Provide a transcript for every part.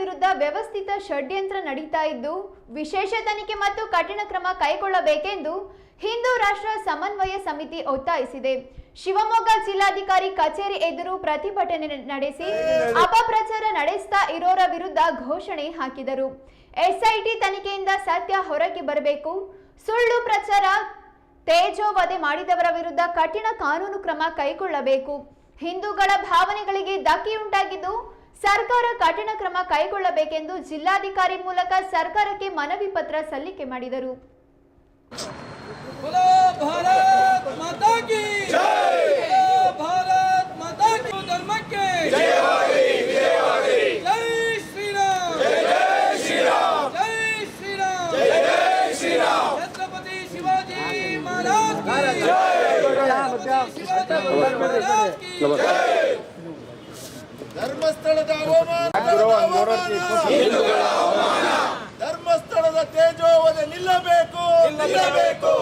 ವಿರುದ್ಧ ವ್ಯವಸ್ಥಿತ ಷಡ್ಯಂತ್ರ ನಡೀತಾ ಇದ್ದು, ವಿಶೇಷ ತನಿಖೆ ಮತ್ತು ಕಠಿಣ ಕ್ರಮ ಕೈಗೊಳ್ಳಬೇಕೆಂದು ಹಿಂದೂ ರಾಷ್ಟ್ರ ಸಮನ್ವಯ ಸಮಿತಿ ಒತ್ತಾಯಿಸಿದೆ. ಶಿವಮೊಗ್ಗ ಜಿಲ್ಲಾಧಿಕಾರಿ ಕಚೇರಿ ಎದುರು ಪ್ರತಿಭಟನೆ ನಡೆಸಿ ಅಪಪ್ರಚಾರ ನಡೆಸ್ತಾ ಇರೋರ ವಿರುದ್ಧ ಘೋಷಣೆ ಹಾಕಿದರು. ಎಸ್ಐಟಿ ತನಿಖೆಯಿಂದ ಸತ್ಯ ಹೊರಗೆ ಬರಬೇಕು. ಸುಳ್ಳು ಪ್ರಚಾರ ತೇಜೋವಧೆ ಮಾಡಿದವರ ವಿರುದ್ಧ ಕಠಿಣ ಕಾನೂನು ಕ್ರಮ ಕೈಗೊಳ್ಳಬೇಕು. ಹಿಂದೂಗಳ ಭಾವನೆಗಳಿಗೆ ಧಕ್ಕೆಯುಂಟಾಗಿದ್ದು ಸರ್ಕಾರ ಕಠಿಣ ಕ್ರಮ ಕೈಗೊಳ್ಳಬೇಕೆಂದು ಜಿಲ್ಲಾಧಿಕಾರಿ ಮೂಲಕ ಸರ್ಕಾರಕ್ಕೆ ಮನವಿ ಪತ್ರ ಸಲ್ಲಿಕೆ ಮಾಡಿದರು. बोलो ಧರ್ಮಸ್ಥಳದ ಅವಮಾನ ಧರ್ಮಸ್ಥಳದ ತೇಜೋವಧೆ ನಿಲ್ಲಬೇಕು. ನಿಲ್ಲಬೇಕು.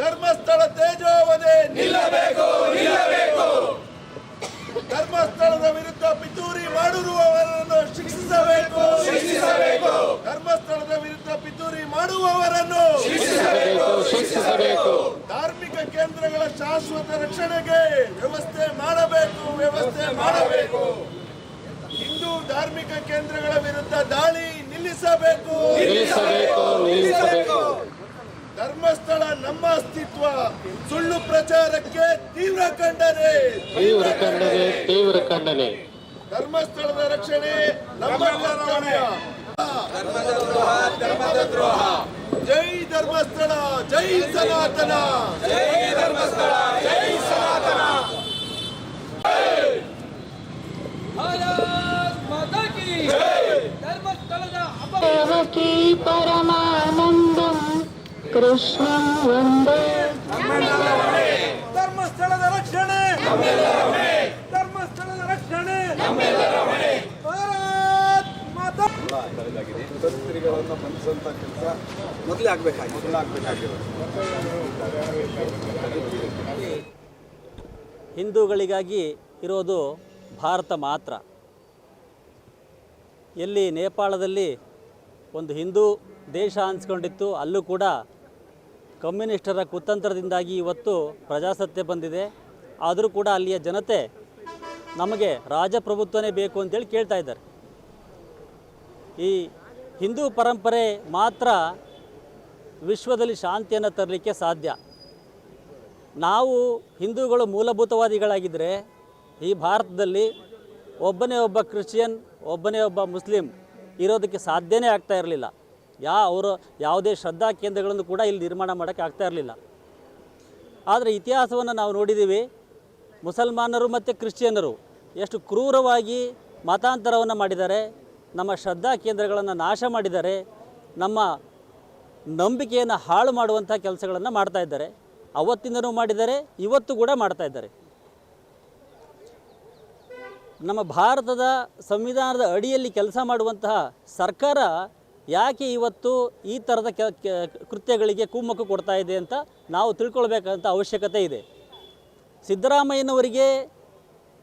ಧರ್ಮಸ್ಥಳ ತೇಜೋವಧೆ ನಿಲ್ಲಬೇಕು ನಿಲ್ಲಬೇಕು. ಧರ್ಮಸ್ಥಳದ ವಿರುದ್ಧ ಪಿತೂರಿ ಮಾಡಿರುವವರನ್ನು ಶಿಕ್ಷಿಸಬೇಕು. ಶಿಕ್ಷಿಸಬೇಕು. ಧರ್ಮಸ್ಥಳದ ವಿರುದ್ಧ ಪಿತೂರಿ ಮಾಡುವವರನ್ನು ಶಿಕ್ಷಿಸಬೇಕು ಶಿಕ್ಷಿಸಬೇಕು. ಧಾರ್ಮಿಕ ಕೇಂದ್ರಗಳ ಶಾಶ್ವತ ರಕ್ಷಣೆಗೆ ವ್ಯವಸ್ಥೆ ಮಾಡಬೇಕು ವ್ಯವಸ್ಥೆ ಮಾಡಬೇಕು. ಹಿಂದೂ ಧಾರ್ಮಿಕ ಕೇಂದ್ರಗಳ ವಿರುದ್ಧ ದಾಳಿ ನಿಲ್ಲಿಸಬೇಕು. ನಿಲ್ಲಿಸಬೇಕು ನಿಲ್ಲಿಸಬೇಕು. ಧರ್ಮಸ್ಥಳ ನಮ್ಮ ಅಸ್ತಿತ್ವ. ಸುಳ್ಳು ಪ್ರಚಾರಕ್ಕೆ ತೀವ್ರ ಖಂಡನೆ. ತೀವ್ರ ಖಂಡನೆ ತೀವ್ರ ಖಂಡನೆ. ಧರ್ಮಸ್ಥಳದ ರಕ್ಷಣೆ ನಮ್ಮ ಕರ್ತವ್ಯ. ಜೈ ಧರ್ಮಸ್ಥಳ ಜೈ ಸನಾತನ. ಜೈ ಧರ್ಮಸ್ಥಳ ಜೈ ಅಪ देवकी परमानन्दं कृष्णं वन्दे ಧರ್ಮಸ್ಥಳದ ರಕ್ಷಣೆ ಧರ್ಮಸ್ಥಳದ ರಕ್ಷಣೆ ಭಾರತ್ ಮಾತಾ ಶಸ್ತ್ರಿಗಳನ್ನು ಬಂಧಿಸುವಂಥ ಕೆಲಸ ಮೊದಲೇ ಆಗಬೇಕಾಗಿ ಮೊದಲೇ ಆಗಬೇಕಾಗಿರೋದು ಹಿಂದೂಗಳಿಗಾಗಿ ಇರೋದು ಭಾರತ ಮಾತ್ರ ಎಲ್ಲಿ ನೇಪಾಳದಲ್ಲಿ ಒಂದು ಹಿಂದೂ ದೇಶ ಅನ್ಸ್ಕೊಂಡಿತ್ತು, ಅಲ್ಲೂ ಕೂಡ ಕಮ್ಯುನಿಸ್ಟರ ಕುತಂತ್ರದಿಂದಾಗಿ ಇವತ್ತು ಪ್ರಜಾಸತ್ತೆ ಬಂದಿದೆ. ಆದರೂ ಕೂಡ ಅಲ್ಲಿಯ ಜನತೆ ನಮಗೆ ರಾಜಪ್ರಭುತ್ವನೇ ಬೇಕು ಅಂತೇಳಿ ಕೇಳ್ತಾ ಇದ್ದಾರೆ. ಈ ಹಿಂದೂ ಪರಂಪರೆ ಮಾತ್ರ ವಿಶ್ವದಲ್ಲಿ ಶಾಂತಿಯನ್ನು ತರಲಿಕ್ಕೆ ಸಾಧ್ಯ. ನಾವು ಹಿಂದೂಗಳು ಮೂಲಭೂತವಾದಿಗಳಾಗಿದ್ದರೆ ಈ ಭಾರತದಲ್ಲಿ ಒಬ್ಬನೇ ಒಬ್ಬ ಕ್ರಿಶ್ಚಿಯನ್, ಒಬ್ಬನೇ ಒಬ್ಬ ಮುಸ್ಲಿಂ ಇರೋದಕ್ಕೆ ಸಾಧ್ಯನೇ ಆಗ್ತಾ ಇರಲಿಲ್ಲ. ಯಾ, ಅವರು ಯಾವುದೇ ಶ್ರದ್ಧಾ ಕೇಂದ್ರಗಳನ್ನು ಕೂಡ ಇಲ್ಲಿ ನಿರ್ಮಾಣ ಮಾಡೋಕ್ಕೆ ಆಗ್ತಾ ಇರಲಿಲ್ಲ. ಆದರೆ ಇತಿಹಾಸವನ್ನು ನಾವು ನೋಡಿದ್ದೀವಿ, ಮುಸಲ್ಮಾನರು ಮತ್ತು ಕ್ರಿಶ್ಚಿಯನ್ನರು ಎಷ್ಟು ಕ್ರೂರವಾಗಿ ಮತಾಂತರವನ್ನು ಮಾಡಿದ್ದಾರೆ, ನಮ್ಮ ಶ್ರದ್ಧಾ ಕೇಂದ್ರಗಳನ್ನು ನಾಶ ಮಾಡಿದ್ದಾರೆ, ನಮ್ಮ ನಂಬಿಕೆಯನ್ನು ಹಾಳು ಮಾಡುವಂಥ ಕೆಲಸಗಳನ್ನು ಮಾಡ್ತಾ ಇದ್ದಾರೆ. ಅವತ್ತಿಂದನೂ ಮಾಡಿದ್ದಾರೆ, ಇವತ್ತು ಕೂಡ ಮಾಡ್ತಾ ಇದ್ದಾರೆ. ನಮ್ಮ ಭಾರತದ ಸಂವಿಧಾನದ ಅಡಿಯಲ್ಲಿ ಕೆಲಸ ಮಾಡುವಂತಹ ಸರ್ಕಾರ ಯಾಕೆ ಇವತ್ತು ಈ ಥರದ ಕೆ ಕೃತ್ಯಗಳಿಗೆ ಕುಮ್ಮಕ್ಕು ಕೊಡ್ತಾ ಇದೆ ಅಂತ ನಾವು ತಿಳ್ಕೊಳ್ಬೇಕಂತ ಅವಶ್ಯಕತೆ ಇದೆ. ಸಿದ್ದರಾಮಯ್ಯನವರಿಗೆ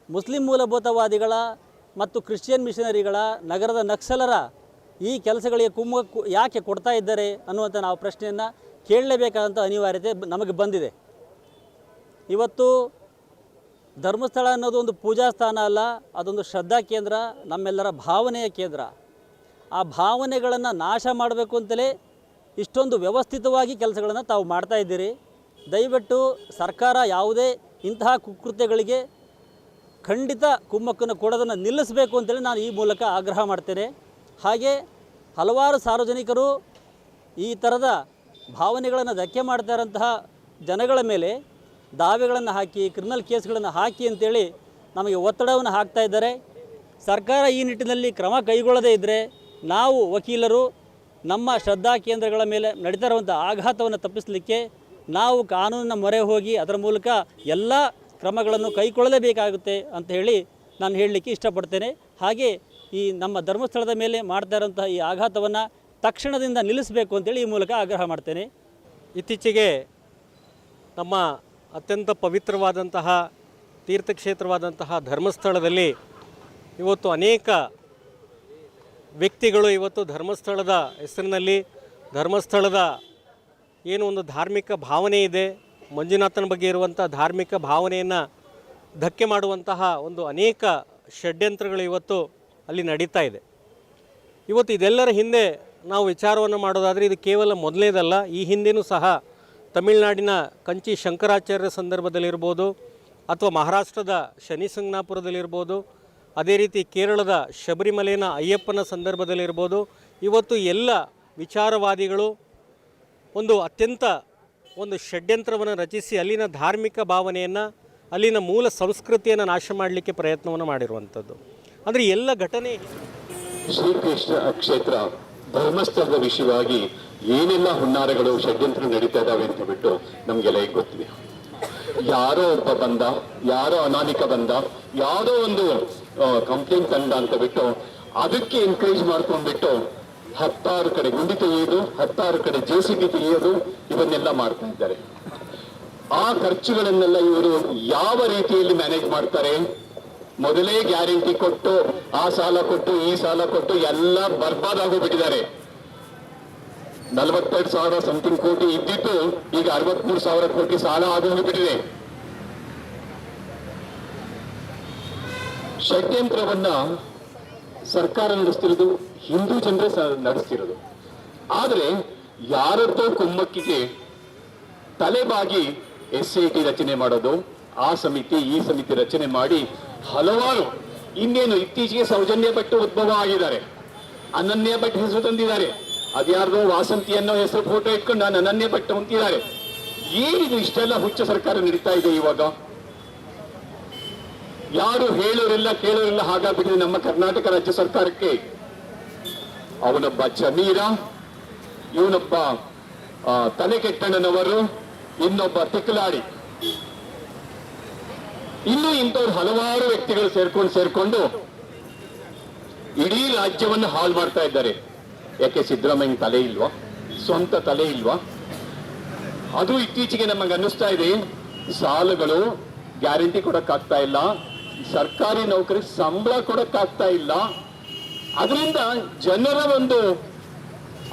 ಮುಸ್ಲಿಂ ಮೂಲಭೂತವಾದಿಗಳ ಮತ್ತು ಕ್ರಿಶ್ಚಿಯನ್ ಮಿಷನರಿಗಳ ನಗರದ ನಕ್ಸಲರ ಈ ಕೆಲಸಗಳಿಗೆ ಕುಮ್ಮಕ್ಕು ಯಾಕೆ ಕೊಡ್ತಾ ಇದ್ದಾರೆ ಅನ್ನುವಂಥ ನಾವು ಪ್ರಶ್ನೆಯನ್ನು ಕೇಳಲೇಬೇಕಾದಂಥ ಅನಿವಾರ್ಯತೆ ನಮಗೆ ಬಂದಿದೆ. ಇವತ್ತು ಧರ್ಮಸ್ಥಳ ಅನ್ನೋದು ಒಂದು ಪೂಜಾ ಸ್ಥಾನ ಅಲ್ಲ, ಅದೊಂದು ಶ್ರದ್ಧಾ ಕೇಂದ್ರ, ನಮ್ಮೆಲ್ಲರ ಭಾವನೆಯ ಕೇಂದ್ರ. ಆ ಭಾವನೆಗಳನ್ನು ನಾಶ ಮಾಡಬೇಕು ಅಂತಲೇ ಇಷ್ಟೊಂದು ವ್ಯವಸ್ಥಿತವಾಗಿ ಕೆಲಸಗಳನ್ನು ತಾವು ಮಾಡ್ತಾ ಇದ್ದೀರಿ. ದಯವಿಟ್ಟು ಸರ್ಕಾರ ಯಾವುದೇ ಇಂತಹ ಕುಕೃತ್ಯಗಳಿಗೆ ಖಂಡಿತ ಕುಮ್ಮಕ್ಕನ್ನು ಕೊಡೋದನ್ನು ನಿಲ್ಲಿಸಬೇಕು ಅಂತೇಳಿ ನಾನು ಈ ಮೂಲಕ ಆಗ್ರಹ ಮಾಡ್ತೇನೆ. ಹಾಗೆ ಹಲವಾರು ಸಾರ್ವಜನಿಕರು ಈ ಥರದ ಭಾವನೆಗಳನ್ನು ಧಕ್ಕೆ ಮಾಡ್ತಾ ಇರೋಂತಹ ಜನಗಳ ಮೇಲೆ ದಾವೆಗಳನ್ನು ಹಾಕಿ ಕ್ರಿಮಿನಲ್ ಕೇಸ್ಗಳನ್ನು ಹಾಕಿ ಅಂತೇಳಿ ನಮಗೆ ಒತ್ತಡವನ್ನು ಹಾಕ್ತಾ ಇದ್ದಾರೆ. ಸರ್ಕಾರ ಈ ನಿಟ್ಟಿನಲ್ಲಿ ಕ್ರಮ ಕೈಗೊಳ್ಳದೇ ಇದ್ದರೆ ನಾವು ವಕೀಲರು ನಮ್ಮ ಶ್ರದ್ಧಾ ಕೇಂದ್ರಗಳ ಮೇಲೆ ನಡೀತಾ ಇರುವಂಥ ಆಘಾತವನ್ನು ತಪ್ಪಿಸಲಿಕ್ಕೆ ನಾವು ಕಾನೂನಿನ ಮೊರೆ ಹೋಗಿ ಅದರ ಮೂಲಕ ಎಲ್ಲ ಕ್ರಮಗಳನ್ನು ಕೈಗೊಳ್ಳಲೇಬೇಕಾಗುತ್ತೆ ಅಂತ ಹೇಳಿ ನಾನು ಹೇಳಲಿಕ್ಕೆ ಇಷ್ಟಪಡ್ತೇನೆ. ಹಾಗೆ ಈ ನಮ್ಮ ಧರ್ಮಸ್ಥಳದ ಮೇಲೆ ಮಾಡ್ತಾ ಇರೋಂತಹ ಈ ಆಘಾತವನ್ನು ತಕ್ಷಣದಿಂದ ನಿಲ್ಲಿಸಬೇಕು ಅಂತೇಳಿ ಈ ಮೂಲಕ ಆಗ್ರಹ ಮಾಡ್ತೇನೆ. ಇತ್ತೀಚೆಗೆ ನಮ್ಮ ಅತ್ಯಂತ ಪವಿತ್ರವಾದಂತಹ ತೀರ್ಥಕ್ಷೇತ್ರವಾದಂತಹ ಧರ್ಮಸ್ಥಳದಲ್ಲಿ ಇವತ್ತು ಅನೇಕ ವ್ಯಕ್ತಿಗಳು ಇವತ್ತು ಧರ್ಮಸ್ಥಳದ ಹೆಸರಿನಲ್ಲಿ ಧರ್ಮಸ್ಥಳದ ಏನು ಒಂದು ಧಾರ್ಮಿಕ ಭಾವನೆ ಇದೆ, ಮಂಜುನಾಥನ ಬಗ್ಗೆ ಇರುವಂಥ ಧಾರ್ಮಿಕ ಭಾವನೆಯನ್ನು ಧಕ್ಕೆ ಮಾಡುವಂತಹ ಒಂದು ಅನೇಕ ಷಡ್ಯಂತ್ರಗಳು ಇವತ್ತು ಅಲ್ಲಿ ನಡೀತಾ ಇದೆ. ಇವತ್ತು ಇದೆಲ್ಲರ ಹಿಂದೆ ನಾವು ವಿಚಾರವನ್ನು ಮಾಡೋದಾದರೆ ಇದು ಕೇವಲ ಮೊದಲನೇದಲ್ಲ ಈ ಹಿಂದೆಯೂ ಸಹ ತಮಿಳುನಾಡಿನ ಕಂಚಿ ಶಂಕರಾಚಾರ್ಯರ ಸಂದರ್ಭದಲ್ಲಿರ್ಬೋದು ಅಥವಾ ಮಹಾರಾಷ್ಟ್ರದ ಶನಿ ಸಂಗ್ನಾಪುರದಲ್ಲಿರ್ಬೋದು. ಅದೇ ರೀತಿ ಕೇರಳದ ಶಬರಿಮಲೆಯ ಅಯ್ಯಪ್ಪನ ಸಂದರ್ಭದಲ್ಲಿರ್ಬೋದು. ಇವತ್ತು ಎಲ್ಲ ವಿಚಾರವಾದಿಗಳು ಒಂದು ಅತ್ಯಂತ ಒಂದು ಷಡ್ಯಂತ್ರವನ್ನು ರಚಿಸಿ ಅಲ್ಲಿನ ಧಾರ್ಮಿಕ ಭಾವನೆಯನ್ನು, ಅಲ್ಲಿನ ಮೂಲ ಸಂಸ್ಕೃತಿಯನ್ನು ನಾಶ ಮಾಡಲಿಕ್ಕೆ ಪ್ರಯತ್ನವನ್ನು ಮಾಡಿರುವಂಥದ್ದು. ಅಂದರೆ ಎಲ್ಲ ಘಟನೆ ಶ್ರೀಕೃಷ್ಣ ಕ್ಷೇತ್ರ. ಧರ್ಮಸ್ಥಳದ ವಿಷಯವಾಗಿ ಏನೆಲ್ಲ ಹುನ್ನಾರಗಳು, ಷಡ್ಯಂತ್ರ ನಡೀತಾ ಇದಾವೆ ಅಂತ ಬಿಟ್ಟು ನಮ್ಗೆಲ್ಲ ಈಗ ಗೊತ್ತಿದೆ. ಯಾರೋ ಒಬ್ಬ ಬಂದ, ಯಾರೋ ಅನಾಮಿಕ ಬಂದ, ಯಾರೋ ಒಂದು ಕಂಪ್ಲೇಂಟ್ ತಂಡ ಅಂತ ಬಿಟ್ಟು ಅದಕ್ಕೆ ಎನ್ಕರೇಜ್ ಮಾಡ್ಕೊಂಡ್ಬಿಟ್ಟು ಹತ್ತಾರು ಕಡೆ ಗುಂಡಿ ತೆಗೆಯೋದು, ಹತ್ತಾರು ಕಡೆ ಜೆ ಸಿ ಬಿ ತೆಗೆಯೋದು, ಇವನ್ನೆಲ್ಲ ಮಾಡ್ತಾ ಇದ್ದಾರೆ. ಆ ಖರ್ಚುಗಳನ್ನೆಲ್ಲ ಇವರು ಯಾವ ರೀತಿಯಲ್ಲಿ ಮ್ಯಾನೇಜ್ ಮಾಡ್ತಾರೆ? ಮೊದಲೇ ಗ್ಯಾರಂಟಿ ಕೊಟ್ಟು, ಆ ಸಾಲ ಕೊಟ್ಟು, ಈ ಸಾಲ ಕೊಟ್ಟು ಎಲ್ಲ ಬರ್ಬಾದ್ ಆಗೋಗ್ಬಿಟ್ಟಿದ್ದಾರೆ ನಲವತ್ತೆರಡು ಸಾವಿರ ಸಮಥಿಂಗ್ ಕೋಟಿ ಇದ್ದಿದ್ದು ಈಗ ಅರವತ್ಮೂರು ಸಾವಿರ ಕೋಟಿ ಸಾಲ ಆಗೋಗ್ಬಿಟ್ಟಿದೆ ಷಡ್ಯಂತ್ರವನ್ನ ಸರ್ಕಾರ ನಡೆಸ್ತಿರೋದು, ಹಿಂದೂ ಜನರೇ ನಡೆಸ್ತಿರೋದು. ಆದ್ರೆ ಯಾರದ್ದೋ ಕುಮ್ಮಕ್ಕಿಗೆ ತಲೆಬಾಗಿ ಎಸ್ ಐ ಟಿ ರಚನೆ ಮಾಡೋದು, ಆ ಸಮಿತಿ, ಈ ಸಮಿತಿ ರಚನೆ ಮಾಡಿ ಹಲವಾರು, ಇನ್ನೇನು, ಇತ್ತೀಚೆಗೆ ಸೌಜನ್ಯ ಭಟ್ ಉದ್ಭವ ಆಗಿದ್ದಾರೆ. ಅನನ್ಯ ಭಟ್ ಹೆಸರು ತಂದಿದ್ದಾರೆ. ಅದ್ಯಾರ್ದೋ ವಾಸಂತಿ ಅನ್ನೋ ಹೆಸರು ಫೋಟೋ ಇಟ್ಕೊಂಡು ನಾನು ಅನನ್ಯ ಭಟ್ ಅಂತಿದ್ದಾರೆ. ಏನಿದು ಇಷ್ಟೆಲ್ಲ ಹುಚ್ಚ ಸರ್ಕಾರ ನಡೀತಾ ಇದೆ ಇವಾಗ? ಯಾರು ಹೇಳೋರಿಲ್ಲ, ಕೇಳೋರಿಲ್ಲ, ಹಾಗಾಗ್ಬಿಟ್ಟಿದೆ ನಮ್ಮ ಕರ್ನಾಟಕ ರಾಜ್ಯ ಸರ್ಕಾರಕ್ಕೆ. ಅವನೊಬ್ಬ ಜಮೀರ, ಇವನೊಬ್ಬ ತಲೆ ಕೆಟ್ಟಣ್ಣನವರು ಇನ್ನೊಬ್ಬ ತಿಕ್ಕಲಾಡಿ. ಇನ್ನು ಇಂಥವ್ರು ಹಲವಾರು ವ್ಯಕ್ತಿಗಳು ಸೇರ್ಕೊಂಡು ಸೇರ್ಕೊಂಡು ಇಡೀ ರಾಜ್ಯವನ್ನು ಹಾಳು ಮಾಡ್ತಾ ಇದ್ದಾರೆ. ಯಾಕೆ ಸಿದ್ದರಾಮಯ್ಯ ತಲೆ ಇಲ್ವಾ? ಸ್ವಂತ ತಲೆ ಇಲ್ವಾ? ಅದು ಇತ್ತೀಚೆಗೆ ನಮಗೆ ಅನ್ನಿಸ್ತಾ ಇದೆ. ಸಾಲಗಳು ಗ್ಯಾರಂಟಿ ಕೊಡಕ್ಕಾಗ್ತಾ ಇಲ್ಲ. ಸರ್ಕಾರಿ ನೌಕರಿ ಸಂಬಳ ಕೊಡಕ್ಕಾಗ್ತಾ ಇಲ್ಲ. ಅದರಿಂದ ಜನರ ಒಂದು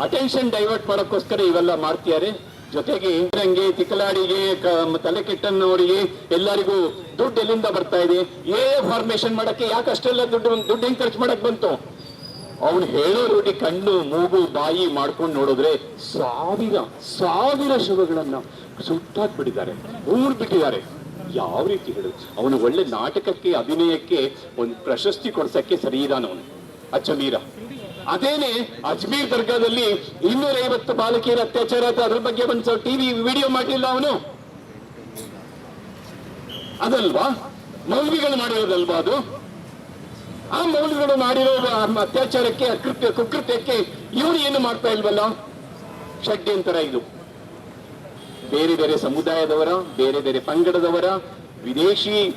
ಅಟೆನ್ಷನ್ ಡೈವರ್ಟ್ ಮಾಡೋಕ್ಕೋಸ್ಕರ ಇವೆಲ್ಲ ಮಾಡ್ತಿದ್ದಾರೆ. ಜೊತೆಗೆ ಇಂದ್ರಂಗೆ ತಿಕ್ಕಲಾಡಿಗೆ ತಲೆ ಕೆಟ್ಟನ್ನವರಿಗೆ ಎಲ್ಲರಿಗೂ ದುಡ್ಡು ಎಲ್ಲಿಂದ ಬರ್ತಾ ಇದೆ? ಏ ಫಾರ್ಮೇಶನ್ ಮಾಡಕ್ಕೆ ಯಾಕೆ ಅಷ್ಟೆಲ್ಲ ದುಡ್ಡು ದುಡ್ಡು ಹೆಂಗ್ ಖರ್ಚು ಮಾಡಕ್ ಬಂತು? ಅವನು ಹೇಳೋ ರೂಢಿ ಕಣ್ಣು, ಮೂಗು, ಬಾಯಿ ಮಾಡ್ಕೊಂಡು ನೋಡಿದ್ರೆ ಸಾವಿರ ಸಾವಿರ ಶವಗಳನ್ನ ಸುಟ್ಟಾಕ್ಬಿಟ್ಟಿದ್ದಾರೆ ಊರ್ ಬಿಟ್ಟಿದ್ದಾರೆ. ಯಾವ ರೀತಿ ಹೇಳು? ಅವನು ಒಳ್ಳೆ ನಾಟಕಕ್ಕೆ, ಅಭಿನಯಕ್ಕೆ ಒಂದು ಪ್ರಶಸ್ತಿ ಕೊಡ್ಸಕ್ಕೆ ಸರಿ ಇದಾನವನು ಅಚ್ಚಮೀರ. ಅದೇನೆ ಅಜ್ಮೀರ್ ದರ್ಗಾದಲ್ಲಿ ಇನ್ನೂರ ಐವತ್ತು ಬಾಲಕಿಯರ ಅತ್ಯಾಚಾರ ಅದ್ರ ಬಗ್ಗೆ ಒಂದು ಟಿವಿ ವಿಡಿಯೋ ಮಾಡಲಿಲ್ಲ ಅವನು? ಅದಲ್ವಾ? ಮೌಲ್ವಿಗಳು ಮಾಡಿರೋದಲ್ವಾ ಅದು? ಆ ಮೌಲ್ವಿಗಳು ಮಾಡಿರೋ ಅತ್ಯಾಚಾರಕ್ಕೆ, ಅಕೃತ್ಯ, ಕುಕೃತ್ಯಕ್ಕೆ ಇವನು ಏನು ಮಾಡ್ತಾ ಇಲ್ವಲ್ಲ? ಷಡ್ಯಂತರ ಇದು. ಬೇರೆ ಬೇರೆ ಸಮುದಾಯದವರ, ಬೇರೆ ಬೇರೆ ಪಂಗಡದವರ, ವಿದೇಶಿ